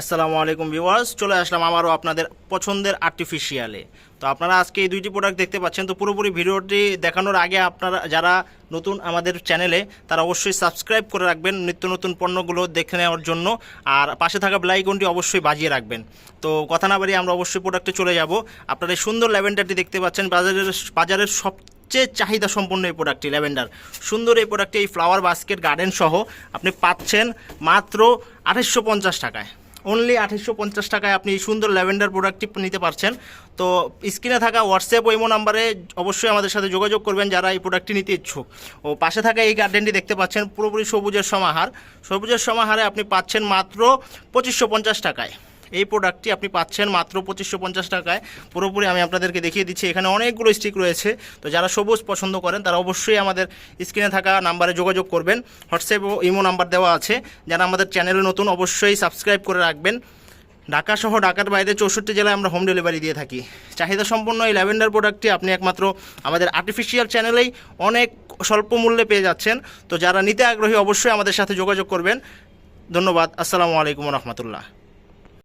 আসসালামু আলাইকুম ভিউয়ার্স, চলে আসলাম আমারও আপনাদের পছন্দের আর্টিফিশিয়ালে তো আপনারা আজকে এই দুইটি প্রোডাক্ট দেখতে পাচ্ছেন, তো পুরোপুরি ভিডিওটি দেখানোর আগে আপনারা যারা নতুন আমাদের চ্যানেলে তারা অবশ্যই সাবস্ক্রাইব করে রাখবেন নিত্য নতুন পণ্যগুলো দেখে নেওয়ার জন্য, আর পাশে থাকা বেলাইকনটি অবশ্যই বাজিয়ে রাখবেন। তো কথা না বাড়িয়ে আমরা অবশ্যই প্রোডাক্টে চলে যাব। আপনারা সুন্দর ল্যাভেন্ডারটি দেখতে পাচ্ছেন, বাজারের বাজারের সব সবচেয়ে চাহিদা সম্পন্ন এই প্রোডাক্টটি ল্যাভেন্ডার। সুন্দর এই প্রোডাক্টটি এই ফ্লাওয়ার বাস্কেট গার্ডেন সহ আপনি পাচ্ছেন মাত্র আঠাশশো টাকায়। অনলি আঠাশশো পঞ্চাশ টাকায় আপনি সুন্দর ল্যাভেন্ডার প্রোডাক্টটি নিতে পারছেন। তো স্ক্রিনে থাকা হোয়াটসঅ্যাপ ওইমো নাম্বারে অবশ্যই আমাদের সাথে যোগাযোগ করবেন যারা এই প্রোডাক্টটি নিতে ইচ্ছুক। ও পাশে থাকা এই গার্ডেনটি দেখতে পাচ্ছেন, পুরোপুরি সবুজের সমাহার। সবুজের সমাহারে আপনি পাচ্ছেন মাত্র পঁচিশশো পঞ্চাশ টাকায়। এই প্রোডাক্টটি আপনি পাচ্ছেন মাত্র পঁচিশশো পঞ্চাশ টাকায়। পুরোপুরি আমি আপনাদেরকে দেখিয়ে দিচ্ছি, এখানে অনেকগুলো স্টিক রয়েছে। তো যারা সবুজ পছন্দ করেন, তারা অবশ্যই আমাদের স্ক্রিনে থাকা নাম্বারে যোগাযোগ করবেন। হোয়াটসঅ্যাপ ও ইমো নাম্বার দেওয়া আছে। যারা আমাদের চ্যানেলে নতুন, অবশ্যই সাবস্ক্রাইব করে রাখবেন। ঢাকা সহ ঢাকার বাইরে চৌষট্টি জেলায় আমরা হোম ডেলিভারি দিয়ে থাকি। চাহিদা সম্পন্ন এই ল্যাভেন্ডার প্রোডাক্টটি আপনি একমাত্র আমাদের আর্টিফিশিয়াল চ্যানেলেই অনেক স্বল্প মূল্যে পেয়ে যাচ্ছেন। তো যারা নিতে আগ্রহী, অবশ্যই আমাদের সাথে যোগাযোগ করবেন। ধন্যবাদ। আসসালামু আলাইকুম রহমতুল্লাহ।